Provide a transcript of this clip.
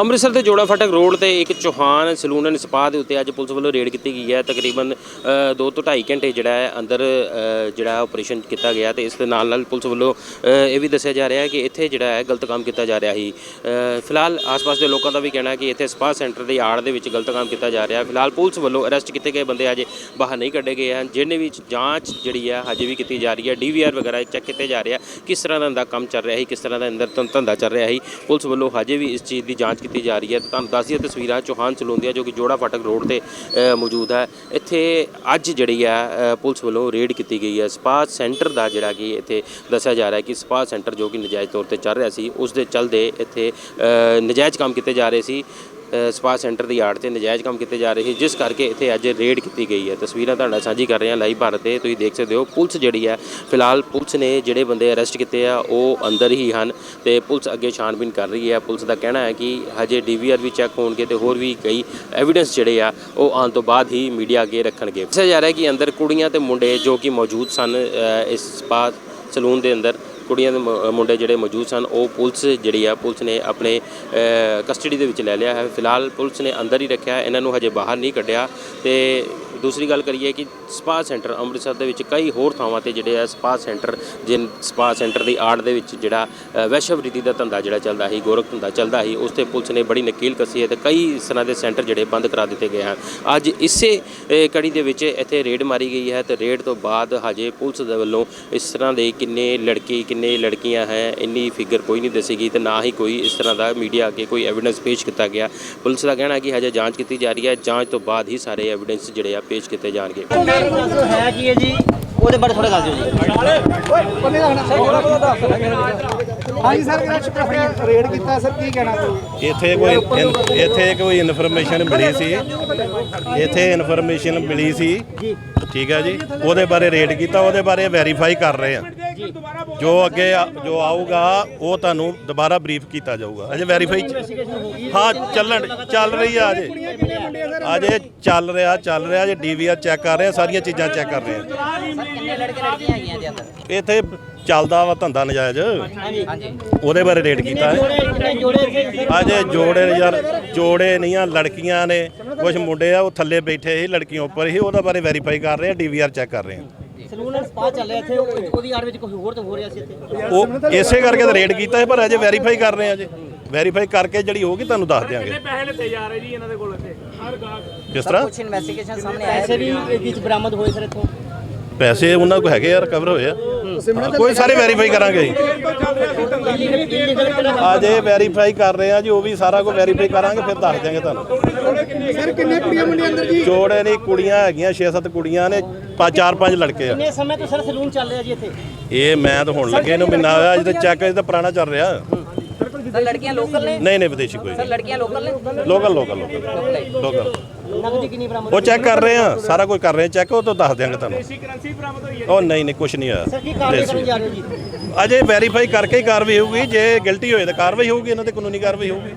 ਅੰਮ੍ਰਿਤਸਰ ਦੇ ਜੋੜਾ ਫਾਟਕ ਰੋਡ ਤੇ ਇੱਕ ਚੌਹਾਨ ਸਲੂਨ ਐਂਡ ਸਪਾ ਦੇ ਉੱਤੇ ਅੱਜ ਪੁਲਿਸ ਵੱਲੋਂ ਰੇਡ ਕੀਤੀ ਗਈ ਹੈ। ਤਕਰੀਬਨ 2 ਤੋਂ 2.5 ਘੰਟੇ ਜਿਹੜਾ ਹੈ ਅੰਦਰ ਜਿਹੜਾ ਆਪਰੇਸ਼ਨ ਕੀਤਾ ਗਿਆ ਤੇ ਇਸ ਦੇ ਨਾਲ ਨਾਲ ਪੁਲਿਸ ਵੱਲੋਂ ਇਹ ਵੀ ਦੱਸਿਆ ਜਾ ਰਿਹਾ ਹੈ ਕਿ ਇੱਥੇ ਜਿਹੜਾ ਹੈ ਗਲਤ ਕੰਮ ਕੀਤਾ ਜਾ ਰਿਹਾ ਸੀ। ਫਿਲਹਾਲ ਆਸ-ਪਾਸ ਦੇ ਲੋਕਾਂ ਦਾ ਵੀ ਕਹਿਣਾ ਹੈ ਕਿ ਇੱਥੇ ਸਪਾ ਸੈਂਟਰ ਦੀ ਆੜ ਦੇ ਵਿੱਚ ਗਲਤ ਕੰਮ ਕੀਤਾ ਜਾ ਰਿਹਾ ਹੈ। ਫਿਲਹਾਲ ਪੁਲਿਸ ਵੱਲੋਂ ਅਰੈਸਟ ਕੀਤੇ ਗਏ ਬੰਦੇ ਅਜੇ ਬਾਹਰ ਨਹੀਂ ਕੱਢੇ ਗਏ ਹਨ। ਜਿਹਨੇ ਵੀ ਜਾਂਚ ਜਿਹੜੀ ਹੈ ਹਜੇ ਵੀ ਕੀਤੀ ਜਾ ਰਹੀ ਹੈ। ਡੀਵੀਆਰ ਵਗੈਰਾ ਚੈੱਕ ਕੀਤੇ ਜਾ ਰਿਹਾ ਕਿਸ ਤਰ੍ਹਾਂ ਦਾ ਕੰਮ ਚੱਲ ਰਿਹਾ ਸੀ, ਕਿਸ ਤਰ੍ਹਾਂ ਦਾ ਅੰਦਰ ਧੰਦਾ ਚੱਲ ਰਿਹਾ ਸੀ। ਪੁਲਿਸ ਵੱਲੋਂ ਹਜੇ ਵੀ ਇਸ ਚੀਜ਼ ਦੀ ਜਾਂਚ ਕੀਤੀ ਜਾ ਰਹੀ ਹੈ। ਤੁਹਾਨੂੰ ਦੱਸ ਦਈਏ ਤਸਵੀਰਾਂ ਚੌਹਾਨ ਸਲੂਨ ਜੋ ਕਿ ਜੋੜਾ ਫਾਟਕ ਰੋਡ ਤੇ ਮੌਜੂਦ ਹੈ। ਇੱਥੇ ਅੱਜ ਜਿਹੜੀ ਹੈ ਪੁਲਿਸ ਵੱਲੋਂ ਰੇਡ ਕੀਤੀ ਗਈ ਹੈ। ਸਪਾ ਸੈਂਟਰ ਦਾ ਜਿਹੜਾ ਕਿ ਇੱਥੇ ਦੱਸਿਆ ਜਾ ਰਿਹਾ ਹੈ ਕਿ ਸਪਾ ਸੈਂਟਰ ਜੋ ਕਿ ਨਜਾਇਜ਼ ਤੌਰ ਤੇ ਚੱਲ ਰਿਹਾ ਸੀ, ਉਸ ਦੇ ਚੱਲਦੇ ਇੱਥੇ ਨਜਾਇਜ਼ ਕੰਮ ਕੀਤੇ ਜਾ ਰਹੇ ਸੀ। ਸਪਾ ਸੈਂਟਰ ਦੀ ਆੜ ਤੇ ਨਜਾਇਜ਼ ਕੰਮ ਕੀਤੇ ਜਾ ਰਹੇ ਸੀ ਜਿਸ ਕਰਕੇ ਇੱਥੇ ਅੱਜ ਰੇਡ ਕੀਤੀ ਗਈ ਹੈ। ਤਸਵੀਰਾਂ ਤੁਹਾਡਾ ਸਾਂਝੀ ਕਰ ਰਹੇ ਹਾਂ ਲਾਈਵ ਭਾਰਤ ਤੇ, ਤੁਸੀਂ ਦੇਖ ਸਕਦੇ ਹੋ, ਪੁਲਿਸ ਜਿਹੜੀ ਹੈ, ਫਿਲਹਾਲ ਪੁਲਿਸ ਨੇ ਜਿਹੜੇ ਬੰਦੇ ਅਰੈਸਟ ਕੀਤੇ ਆ, ਉਹ ਅੰਦਰ ਹੀ ਹਨ ਤੇ ਪੁਲਿਸ ਅੱਗੇ ਛਾਣਬੀਨ ਕਰ ਰਹੀ ਹੈ। ਪੁਲਿਸ ਦਾ ਕਹਿਣਾ ਹੈ ਕਿ ਹਜੇ ਡੀਵੀਆਰ ਵੀ ਚੈੱਕ ਹੋਣਗੇ ਤੇ ਹੋਰ ਵੀ ਕਈ ਐਵੀਡੈਂਸ ਜਿਹੜੇ ਆ, ਉਹ ਆਉਣ ਤੋਂ ਬਾਅਦ ਹੀ ਮੀਡੀਆ ਅੱਗੇ ਰੱਖਣਗੇ। ਦੱਸਿਆ ਜਾ ਰਿਹਾ ਹੈ ਕਿ ਅੰਦਰ ਕੁੜੀਆਂ ਤੇ ਮੁੰਡੇ ਜੋ ਕਿ ਮੌਜੂਦ ਸਨ ਇਸ ਸਪਾ ਸਲੂਨ ਦੇ ਅੰਦਰ ਕੁੜੀਆਂ ਦੇ ਮੁੰਡੇ ਜਿਹੜੇ ਮੌਜੂਦ ਸਨ, ਉਹ ਪੁਲਿਸ ਜਿਹੜੀ ਆ, ਪੁਲਿਸ ਨੇ ਆਪਣੇ ਕਸਟਡੀ ਦੇ ਵਿੱਚ ਲੈ ਲਿਆ ਹੈ। ਫਿਲਹਾਲ ਪੁਲਿਸ ਨੇ ਅੰਦਰ ਹੀ ਰੱਖਿਆ ਇਹਨਾਂ ਨੂੰ ਹਜੇ ਬਾਹਰ ਨਹੀਂ ਕੱਢਿਆ ਤੇ ਦੂਸਰੀ ਗੱਲ ਕਰੀਏ ਕਿ ਸਪਾ ਸੈਂਟਰ ਅੰਮ੍ਰਿਤਸਰ ਦੇ ਵਿੱਚ ਕਈ ਹੋਰ ਥਾਵਾਂ ਤੇ ਜਿਹੜੇ ਆ ਸਪਾ ਸੈਂਟਰ, ਜਿਨ ਸਪਾ ਸੈਂਟਰ ਦੀ ਆੜ ਦੇ ਵਿੱਚ ਜਿਹੜਾ ਵੈਸ਼ਵ ਰੀਤੀ ਦਾ ਧੰਦਾ ਜਿਹੜਾ ਚੱਲਦਾ ਸੀ, ਗੋਰਖ ਧੰਦਾ ਚੱਲਦਾ ਸੀ, ਉਸ ਤੇ ਪੁਲਿਸ ਨੇ ਬੜੀ ਨਕੀਲ ਕੱਸੀ ਹੈ ਤੇ ਕਈ ਇਸ ਤਰ੍ਹਾਂ ਦੇ ਸੈਂਟਰ ਜਿਹੜੇ ਬੰਦ ਕਰਾ ਦਿੱਤੇ ਗਏ ਹਨ। ਅੱਜ ਇਸੇ ਕੜੀ ਦੇ ਵਿੱਚ ਇੱਥੇ ਰੇਡ ਮਾਰੀ ਗਈ ਹੈ ਤੇ ਰੇਡ ਤੋਂ ਬਾਅਦ ਹਜੇ ਪੁਲਿਸ ਦੇ ਵੱਲੋਂ ਇਸ ਤਰ੍ਹਾਂ ਦੇ ਕਿੰਨੇ ਲੜਕੀ, ਕਿੰਨੇ ਲੜਕੀਆਂ ਹੈ, ਇੰਨੀ ਫਿਗਰ ਕੋਈ ਨਹੀਂ ਦੱਸੀ ਤੇ ਨਾ ਹੀ ਕੋਈ ਇਸ ਤਰ੍ਹਾਂ ਦਾ ਮੀਡੀਆ ਅੱਗੇ ਕੋਈ ਐਵੀਡੈਂਸ ਪੇਸ਼ ਕੀਤਾ ਗਿਆ। ਪੁਲਿਸ ਦਾ ਕਹਿਣਾ ਕਿ ਹਜੇ ਜਾਂਚ ਕੀਤੀ ਜਾ ਰਹੀ ਹੈ, ਜਾਂਚ ਤੋਂ ਬਾਅਦ ਹੀ ਸਾਰੇ ਐਵੀਡੈਂਸ ਜਿਹੜੇ ਆ ਪੇਸ਼ ਕੀਤੇ ਜਾਣਗੇ। ਹੈ ਕੀ ਹੈ ਜੀ ਉਹਦੇ ਬਾਰੇ ਥੋੜਾ ਦੱਸ ਦਿਓ ਜੀ। ਹਾਂਜੀ ਸਰ ਕਿਹੜਾ ਸ਼ੁਕਰ ਰੇਡ ਕੀਤਾ ਸਰ? ਕੀ ਕਹਿਣਾ ਤੁਸੀਂ ਇੱਥੇ ਕੋਈ ਇੱਥੇ ਕੋਈ ਇਨਫੋਰਮੇਸ਼ਨ ਮਿਲੀ ਸੀ? ਇੱਥੇ ਇਨਫੋਰਮੇਸ਼ਨ ਮਿਲੀ ਸੀ? ਠੀਕ ਹੈ ਜੀ। ਉਹਦੇ ਬਾਰੇ ਰੇਡ ਕੀਤਾ ਉਹਦੇ ਬਾਰੇ ਵੈਰੀਫਾਈ ਕਰ ਰਹੇ ਆ ਜੋ। ਅੱਗੇ ਆ- ਜੋ ਆਊਗਾ, ਉਹ ਤੁਹਾਨੂੰ ਦੁਬਾਰਾ ਬਰੀਫ ਕੀਤਾ ਜਾਊਗਾ। ਅਜੇ ਵੈਰੀਫਾਈ ਹਾਂ, ਚੱਲਣ ਚੱਲ ਰਹੀ ਆ ਅਜੇ। ਅਜੇ ਚੱਲ ਰਿਹਾ ਚੱਲ ਰਿਹਾ ਜੇ ਡੀਵੀਆਰ ਚੈੱਕ ਕਰ ਰਿਹਾ, ਸਾਰੀਆਂ ਚੀਜ਼ਾਂ ਚੈੱਕ ਕਰ ਰਿਹਾ ਕਿੰਨੇ ਲੜਕੇ ਲੜਕੀਆਂ ਹੈਗੀਆਂ ਜੀ ਅੰਦਰ ਇੱਥੇ ਚੱਲਦਾ ਵਾ ਧੰਦਾ ਨਜਾਇਜ਼। ਹਾਂਜੀ ਉਹਦੇ ਬਾਰੇ ਰੇਟ ਕੀਤਾ ਹੈ। ਕਿੰਨੇ ਜੋੜੇ ਸੀ ਅਜੇ ਜੋੜੇ ਯਾਰ, ਜੋੜੇ ਨਹੀਂ ਆ, ਲੜਕੀਆਂ ਨੇ। ਕੁਝ ਮੁੰਡੇ ਆ, ਉਹ ਥੱਲੇ ਬੈਠੇ ਸੀ, ਲੜਕੀਆਂ ਉੱਪਰ ਸੀ, ਉਹਦਾ ਬਾਰੇ ਵੈਰੀਫਾਈ ਕਰ ਰਹੇ ਆ ਡੀਵੀਆਰ ਚੈੱਕ ਕਰ ਰਹੇ ਆ। ਸਲੂਨ ਐਂਡ ਸਪਾ ਚੱਲ ਰਿਹਾ ਇੱਥੇ ਉਹ- ਉਹਦੀ ਆੜ ਵਿੱਚ ਕੋਈ ਹੋਰ ਤਾਂ ਹੋ ਰਿਹਾ ਸੀ ਇੱਥੇ। ਉਹ ਇਸੇ ਕਰਕੇ ਤਾਂ ਰੇਡ ਕੀਤਾ ਹੈ ਪਰ ਅਜੇ ਵੈਰੀਫਾਈ ਕਰ ਰਹੇ ਆ ਅਜੇ ਵੈਰੀਫਾਈ ਕਰਕੇ ਜਿਹੜੀ ਹੋਊਗੀ ਤੁਹਾਨੂੰ ਦੱਸ ਦਿਆਂਗੇ। ਪੈਸੇ ਲਿੱਤੇ ਜਾ ਰਹੇ ਜੀ ਇਹਨਾਂ ਦੇ ਕੋਲ ਇੱਥੇ? ਹਰ ਗਾਹਕ। ਕਿਸ ਤਰ੍ਹਾਂ? ਕੁਝ ਇਨਵੈਸਟੀਗੇਸ਼ਨ ਸਾਹਮਣੇ ਆਇਆ ਪੈਸੇ ਵੀ ਵਿੱਚ ਬਰਾਮਦ ਹੋਏ ਸਰ ਇੱਥੋਂ। ਪੈਸੇ ਉਹਨਾਂ ਕੋਲ ਹੈਗੇ ਆ ਰਿਕਵਰ ਹੋਏ ਆ। ਹਾਂ, ਕੋਈ ਸਾਰੇ ਵੈਰੀਫਾਈ ਕਰਾਂਗੇ ਅਜੇ ਵੈਰੀਫਾਈ ਕਰ ਰਹੇ ਆ ਜੀ ਉਹ ਵੀ ਸਾਰਾ ਕੁਝ ਵੈਰੀਫਾਈ ਕਰਾਂਗੇ ਫਿਰ ਦੱਸ ਦਿਆਂਗੇ ਤੁਹਾਨੂੰ। ਸਰ ਕਿੰਨੇ ਕੁੜੀਆਂ ਮੁੰਡੇ ਅੰਦਰ ਜੀ? ਜੋੜੇ ਨਹੀਂ ਕੁੜੀਆਂ ਹੈਗੀਆਂ 6-7 ਕੁੜੀਆਂ ਨੇ ਚਾਰ ਪੰਜ ਲੜਕੇ ਆ। ਕਿੰਨੇ ਸਮੇਂ ਤੋਂ ਸਰ ਸਲੂਨ ਚੱਲ ਰਿਹਾ ਜੀ ਇੱਥੇ? ਇਹ ਮੈਂ ਤਾਂ ਹੁਣ ਲੱਗੇ ਨੂੰ ਮਹੀਨਾ ਹੋਇਆ ਅਜੇ ਤਾਂ ਚੈੱਕ ਅਜੇ ਤਾਂ ਪੁਰਾਣਾ ਚੱਲ ਰਿਹਾ। ਸਰ ਲੜਕੀਆਂ ਲੋਕਲ ਨੇ? ਨਹੀਂ ਨਹੀਂ ਵਿਦੇਸ਼ੀ ਕੋਈ। ਸਰ ਲੜਕੀਆਂ ਲੋਕਲ ਨੇ? ਲੋਕਲ ਲੋਕਲ ਲੋਕਲ ਲੋਕਲ ਨਗਦੀ ਕਿੰਨੀ ਬਰਾਮਦ ਉਹ ਚੈੱਕ ਕਰ ਰਹੇ ਆ ਸਾਰਾ ਕੁਝ ਕਰ ਰਹੇ ਆ ਚੈੱਕ ਉਹ ਤੋਂ ਦੱਸ ਦਿਆਂਗੇ ਤੁਹਾਨੂੰ। ਕਰੰਸੀ ਬਰਾਮਦ ਹੋਈ ਹੈ ਉਹ ਨਹੀਂ ਨਹੀਂ ਕੁਝ ਨਹੀਂ ਸਰ ਕੀ ਹੋਇਆ ਕਾਰਵਾਈ ਕਰਨ ਜਾ ਰਹੇ ਹੋ ਜੀ? ਅਜੇ ਵੈਰੀਫਾਈ ਕਰਕੇ ਹੀ ਕਾਰਵਾਈ ਹੋਊਗੀ ਜੇ ਗਿਲਟੀ ਹੋਏ ਤਾਂ ਕਾਰਵਾਈ ਹੋਊਗੀ ਇਹਨਾਂ ਤੇ ਕਾਨੂੰਨੀ ਕਾਰਵਾਈ ਹੋਊਗੀ।